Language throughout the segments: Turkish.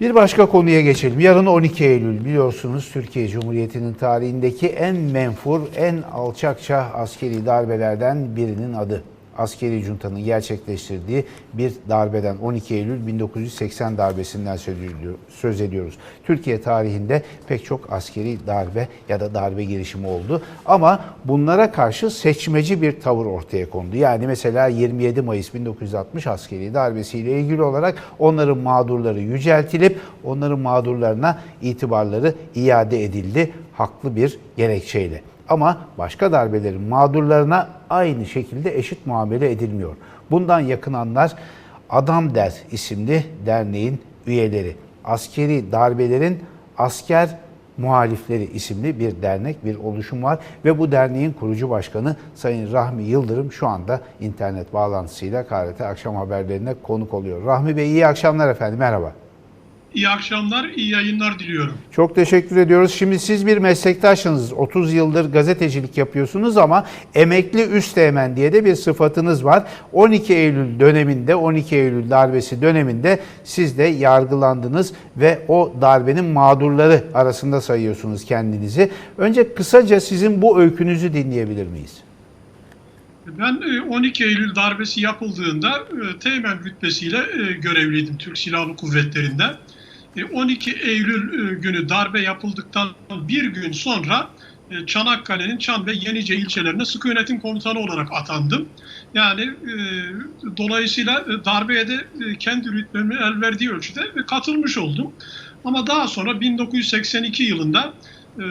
Bir başka konuya geçelim. Yarın 12 Eylül biliyorsunuz Türkiye Cumhuriyeti'nin tarihindeki en menfur, en alçakça askeri darbelerden birinin adı. Askeri juntanın gerçekleştirdiği bir darbeden 12 Eylül 1980 darbesinden söz ediyor- söz ediyoruz. Türkiye tarihinde pek çok askeri darbe ya da darbe girişimi oldu ama bunlara karşı seçmeci bir tavır ortaya kondu. Yani mesela 27 Mayıs 1960 askeri darbesiyle ilgili olarak onların mağdurları yüceltilip onların mağdurlarına itibarları iade edildi haklı bir gerekçeyle. Ama başka darbelerin mağdurlarına aynı şekilde eşit muamele edilmiyor. Bundan yakınanlar Adam Der isimli derneğin üyeleri. Askeri darbelerin asker muhalifleri isimli bir dernek, bir oluşum var ve bu derneğin kurucu başkanı Sayın Rahmi Yıldırım şu anda internet bağlantısıyla KRT akşam haberlerine konuk oluyor. Rahmi Bey iyi akşamlar efendim, merhaba. İyi akşamlar, iyi yayınlar diliyorum. Çok teşekkür ediyoruz. Şimdi siz bir meslektaşsınız. 30 yıldır gazetecilik yapıyorsunuz ama emekli üsteğmen diye de bir sıfatınız var. 12 Eylül döneminde, 12 Eylül darbesi döneminde siz de yargılandınız ve o darbenin mağdurları arasında sayıyorsunuz kendinizi. Önce kısaca sizin bu öykünüzü dinleyebilir miyiz? Ben e, 12 Eylül darbesi yapıldığında e, teğmen rütbesiyle e, görevliydim Türk Silahlı Kuvvetleri'nde. E, 12 Eylül e, günü darbe yapıldıktan bir gün sonra e, Çanakkale'nin Çan ve Yenice ilçelerine sıkı yönetim komutanı olarak atandım. Yani e, dolayısıyla e, darbeye de e, kendi rütbemin el verdiği ölçüde e, katılmış oldum. Ama daha sonra 1982 yılında e,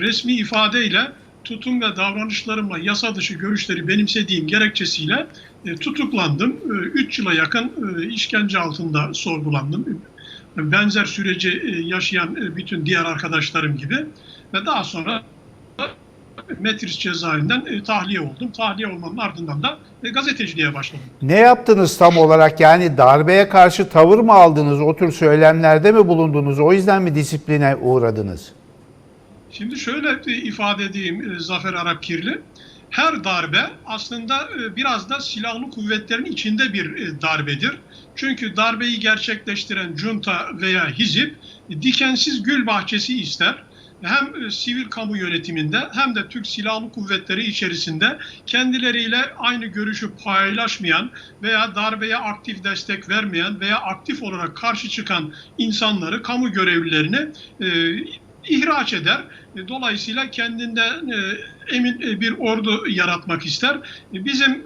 resmi ifadeyle tutum ve davranışlarımla yasa dışı görüşleri benimsediğim gerekçesiyle e, tutuklandım. 3 yıla yakın e, işkence altında sorgulandım. Benzer süreci e, yaşayan e, bütün diğer arkadaşlarım gibi ve daha sonra Metris cezaevinden e, tahliye oldum. Tahliye olmanın ardından da gazeteciliğe başladım. Ne yaptınız tam olarak? Yani darbeye karşı tavır mı aldınız? O tür söylemlerde mi bulundunuz? O yüzden mi disipline uğradınız? Şimdi şöyle ifade edeyim Zafer Arapkirli. Her darbe aslında e, biraz da silahlı kuvvetlerin içinde bir e, darbedir. Çünkü darbeyi gerçekleştiren junta veya hizip e, dikensiz gül bahçesi ister. Hem sivil kamu yönetiminde hem de Türk Silahlı Kuvvetleri içerisinde kendileriyle aynı görüşü paylaşmayan veya darbeye aktif destek vermeyen veya aktif olarak karşı çıkan insanları, kamu görevlilerini ihraç eder. E, Dolayısıyla kendinden e, emin e, bir ordu yaratmak ister. Bizim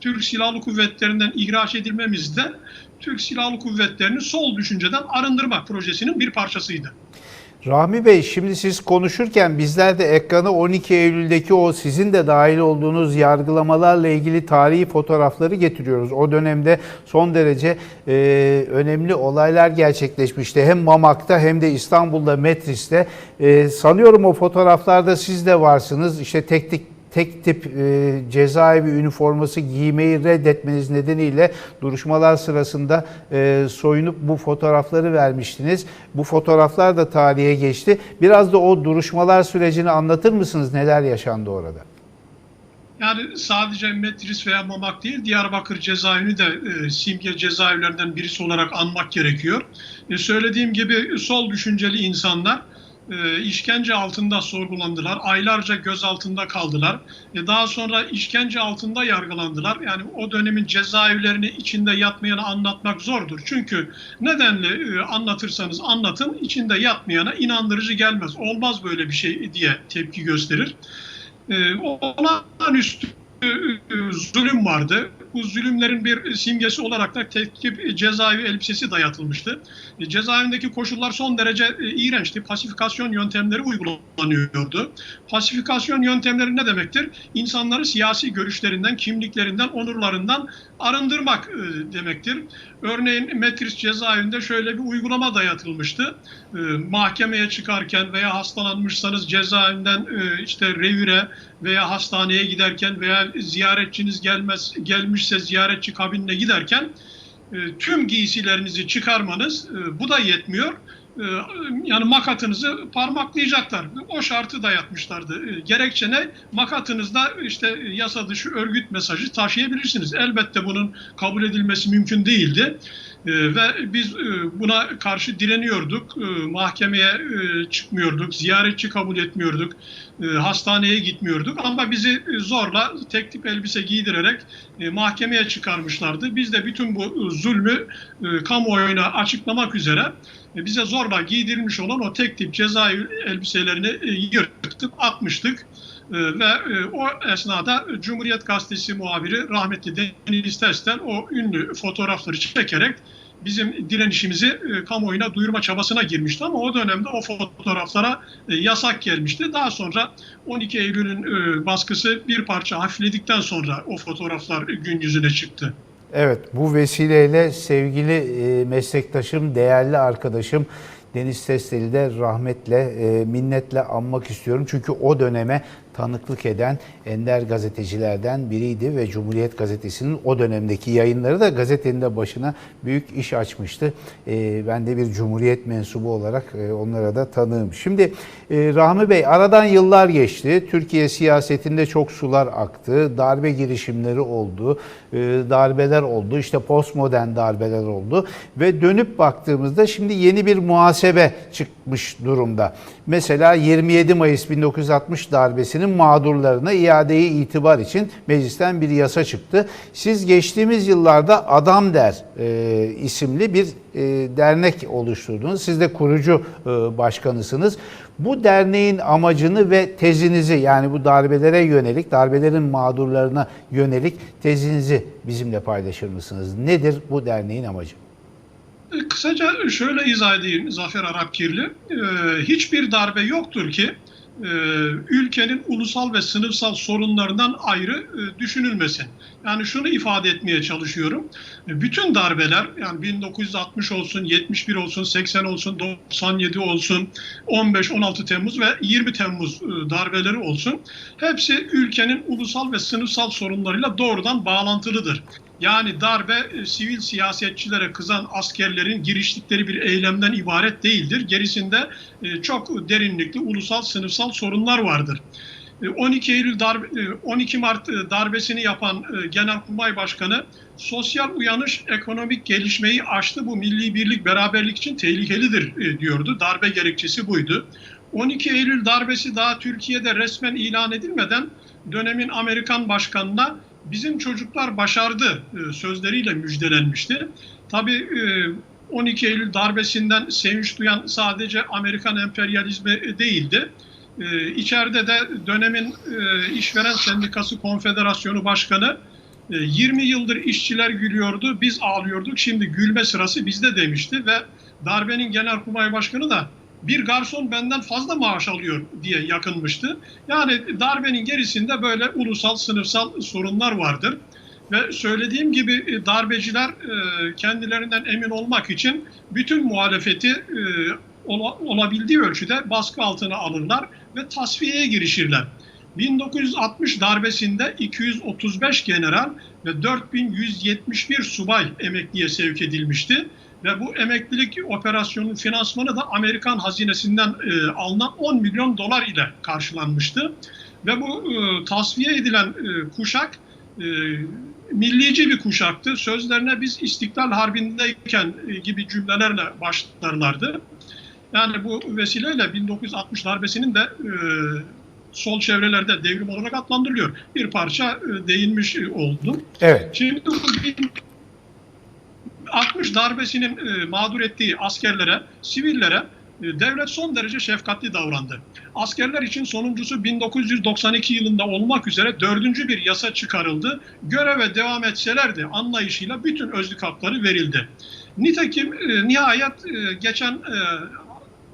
Türk Silahlı Kuvvetlerinden ihraç edilmemiz de Türk Silahlı Kuvvetleri'ni sol düşünceden arındırmak projesinin bir parçasıydı. Rahmi Bey şimdi siz konuşurken bizler de ekrana 12 Eylül'deki o sizin de dahil olduğunuz yargılamalarla ilgili tarihi fotoğrafları getiriyoruz. O dönemde son derece e, önemli olaylar gerçekleşmişti. Hem Mamak'ta hem de İstanbul'da Metris'te. E, sanıyorum o fotoğraflarda siz de varsınız. İşte tek tek tek tip e, cezaevi üniforması giymeyi reddetmeniz nedeniyle duruşmalar sırasında e, soyunup bu fotoğrafları vermiştiniz. Bu fotoğraflar da tarihe geçti. Biraz da o duruşmalar sürecini anlatır mısınız? Neler yaşandı orada? Yani sadece Metris veya Mamak değil, Diyarbakır cezaevini de e, simge cezaevlerinden birisi olarak anmak gerekiyor. E, söylediğim gibi sol düşünceli insanlar e, işkence altında sorgulandılar. Aylarca gözaltında kaldılar. E, daha sonra işkence altında yargılandılar. Yani o dönemin cezaevlerini içinde yatmayanı anlatmak zordur. Çünkü nedenle e, anlatırsanız anlatın, içinde yatmayana inandırıcı gelmez. Olmaz böyle bir şey diye tepki gösterir. E, olağanüstü e, zulüm vardı. Bu zulümlerin bir simgesi olarak da tek tip cezaevi elbisesi dayatılmıştı. E, Cezaevindeki koşullar son derece e, iğrençti. Pasifikasyon yöntemleri uygulanıyordu. Pasifikasyon yöntemleri ne demektir? İnsanları siyasi görüşlerinden, kimliklerinden, onurlarından arındırmak e, demektir. Örneğin Metris cezaevinde şöyle bir uygulama dayatılmıştı. E, Mahkemeye çıkarken veya hastalanmışsanız cezaevinden e, işte revire veya hastaneye giderken veya ziyaretçiniz gelmez gelmişse ziyaretçi kabinine giderken tüm giysilerinizi çıkarmanız bu da yetmiyor. E, yani makatınızı parmaklayacaklar. O şartı dayatmışlardı. E, gerekçe ne? Makatınızda işte yasa dışı örgüt mesajı taşıyabilirsiniz. Elbette bunun kabul edilmesi mümkün değildi. E, ve biz e, buna karşı direniyorduk. E, mahkemeye e, çıkmıyorduk, ziyaretçi kabul etmiyorduk, e, hastaneye gitmiyorduk. Ama bizi zorla tek tip elbise giydirerek mahkemeye çıkarmışlardı. Biz de bütün bu zulmü kamuoyuna açıklamak üzere bize zorla giydirilmiş olan o tek tip cezaevi elbiselerini yırttık, atmıştık. E, ve e, o esnada Cumhuriyet Gazetesi muhabiri rahmetli Deniz Testel o ünlü fotoğrafları çekerek bizim direnişimizi e, kamuoyuna duyurma çabasına girmişti ama o dönemde o fotoğraflara e, yasak gelmişti. Daha sonra 12 Eylül'ün baskısı bir parça hafifledikten sonra o fotoğraflar gün yüzüne çıktı. Evet, bu vesileyle sevgili meslektaşım, değerli arkadaşım Deniz Testeli de rahmetle, minnetle anmak istiyorum. Çünkü o döneme tanıklık eden ender gazetecilerden biriydi ve Cumhuriyet Gazetesi'nin o dönemdeki yayınları da gazetenin de başına büyük iş açmıştı. E, ben de bir Cumhuriyet mensubu olarak e, onlara da tanığım. Şimdi e, Rahmi Bey aradan yıllar geçti. Türkiye siyasetinde çok sular aktı. Darbe girişimleri oldu. e, darbeler oldu. İşte postmodern darbeler oldu. Ve dönüp baktığımızda şimdi yeni bir muhasebe çıkmış durumda. Mesela 27 Mayıs 1960 darbesinin mağdurlarına iadeyi itibar için meclisten bir yasa çıktı. Siz geçtiğimiz yıllarda Adam Der e, isimli bir e, dernek oluşturdunuz. Siz de kurucu e, başkanısınız. Bu derneğin amacını ve tezinizi yani bu darbelere yönelik, darbelerin mağdurlarına yönelik tezinizi bizimle paylaşır mısınız? Nedir bu derneğin amacı? E, Kısaca şöyle izah edeyim Zafer Arapkirli. Ee, hiçbir darbe yoktur ki e, ülkenin ulusal ve sınıfsal sorunlarından ayrı e, düşünülmesin. Yani şunu ifade etmeye çalışıyorum. Bütün darbeler yani 1960 olsun, 71 olsun, 80 olsun, 97 olsun, 15-16 Temmuz ve 20 Temmuz e, darbeleri olsun. Hepsi ülkenin ulusal ve sınıfsal sorunlarıyla doğrudan bağlantılıdır. Yani darbe e, sivil siyasetçilere kızan askerlerin giriştikleri bir eylemden ibaret değildir. Gerisinde e, çok derinlikli ulusal sınıfsal sorunlar vardır. E, 12 Eylül darbe, e, 12 Mart e, darbesini yapan e, Genelkurmay Başkanı sosyal uyanış ekonomik gelişmeyi aştı. Bu milli birlik beraberlik için tehlikelidir e, diyordu. Darbe gerekçesi buydu. 12 Eylül darbesi daha Türkiye'de resmen ilan edilmeden dönemin Amerikan başkanına bizim çocuklar başardı e, sözleriyle müjdelenmişti. Tabii e, 12 Eylül darbesinden sevinç duyan sadece Amerikan emperyalizmi değildi. E, içeride de dönemin e, işveren sendikası konfederasyonu başkanı e, 20 yıldır işçiler gülüyordu, biz ağlıyorduk, şimdi gülme sırası bizde demişti ve darbenin genelkurmay başkanı da bir garson benden fazla maaş alıyor diye yakınmıştı. Yani darbenin gerisinde böyle ulusal sınıfsal sorunlar vardır. Ve söylediğim gibi e, darbeciler e, kendilerinden emin olmak için bütün muhalefeti e, olabildiği ölçüde baskı altına alırlar ve tasfiyeye girişirler. 1960 darbesinde 235 general ve 4171 subay emekliye sevk edilmişti ve bu emeklilik operasyonun finansmanı da Amerikan hazinesinden e, alınan 10 milyon dolar ile karşılanmıştı. Ve bu e, tasfiye edilen e, kuşak e, millici bir kuşaktı. Sözlerine biz İstiklal Harbi'ndeyken e, gibi cümlelerle başlarlardı. Yani bu vesileyle 1960 darbesinin de e, sol çevrelerde devrim olarak adlandırılıyor. Bir parça e, değinmiş oldum. Evet. Şimdi 60 darbesinin e, mağdur ettiği askerlere, sivillere e, devlet son derece şefkatli davrandı. Askerler için sonuncusu 1992 yılında olmak üzere dördüncü bir yasa çıkarıldı. Göreve devam etselerdi anlayışıyla bütün özlük hakları verildi. Nitekim e, nihayet e, geçen e,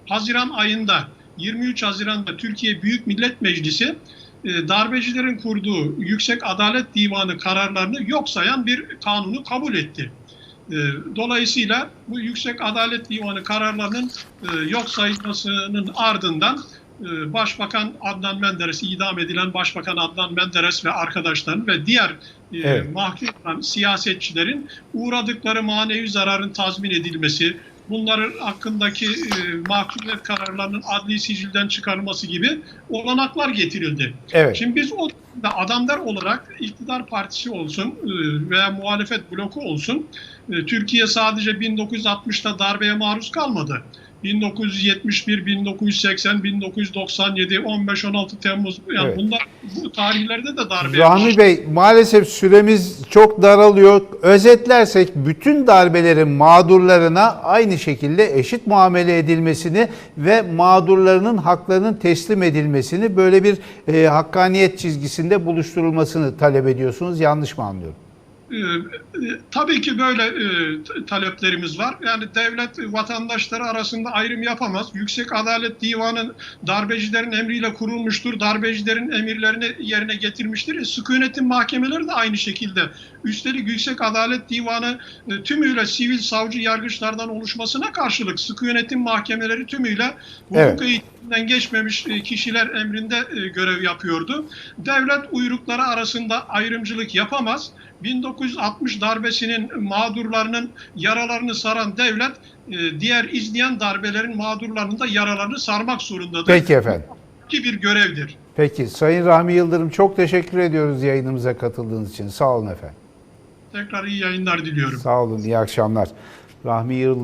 Haziran ayında 23 Haziran'da Türkiye Büyük Millet Meclisi e, darbecilerin kurduğu Yüksek Adalet Divanı kararlarını yok sayan bir kanunu kabul etti. E, dolayısıyla bu Yüksek Adalet Divanı kararlarının e, yok sayılmasının ardından e, Başbakan Adnan Menderes, idam edilen Başbakan Adnan Menderes ve arkadaşların ve diğer e, Evet. mahkum olan siyasetçilerin uğradıkları manevi zararın tazmin edilmesi, bunların hakkındaki e, mahkumiyet kararlarının adli sicilden çıkarılması gibi olanaklar getirildi. Evet. Şimdi biz o da adamlar olarak iktidar partisi olsun e, veya muhalefet bloku olsun e, Türkiye sadece 1960'ta darbeye maruz kalmadı. 1971, 1980, 1997, 15-16 Temmuz yani Evet. bunlar bu tarihlerde de darbeye Rahmi maruz Bey maalesef süremiz çok daralıyor. Özetlersek bütün darbelerin mağdurlarına aynı şekilde eşit muamele edilmesini ve mağdurlarının haklarının teslim edilmesini böyle bir e, hakkaniyet çizgisinde buluşturulmasını talep ediyorsunuz. Yanlış mı anlıyorum? Ee, e, Tabii ki böyle e, taleplerimiz var. Yani devlet vatandaşları arasında ayrım yapamaz. Yüksek Adalet Divanı darbecilerin emriyle kurulmuştur. Darbecilerin emirlerini yerine getirmiştir. E, Sıkı yönetim mahkemeleri de aynı şekilde. Üstelik Yüksek Adalet Divanı e, tümüyle sivil savcı yargıçlardan oluşmasına karşılık sıkı yönetim mahkemeleri tümüyle hukuk Evet. Eğitiminden geçmemiş e, kişiler emrinde e, görev yapıyordu. Devlet uyrukları arasında ayrımcılık yapamaz. 1960 darbesinin mağdurlarının yaralarını saran devlet e, diğer izleyen darbelerin mağdurlarının da yaralarını sarmak zorundadır. Peki efendim. Ki bir görevdir. Peki Sayın Rahmi Yıldırım çok teşekkür ediyoruz yayınımıza katıldığınız için. Sağ olun efendim. Tekrar iyi yayınlar diliyorum. Sağ olun. İyi akşamlar. Rahmi Yıldırım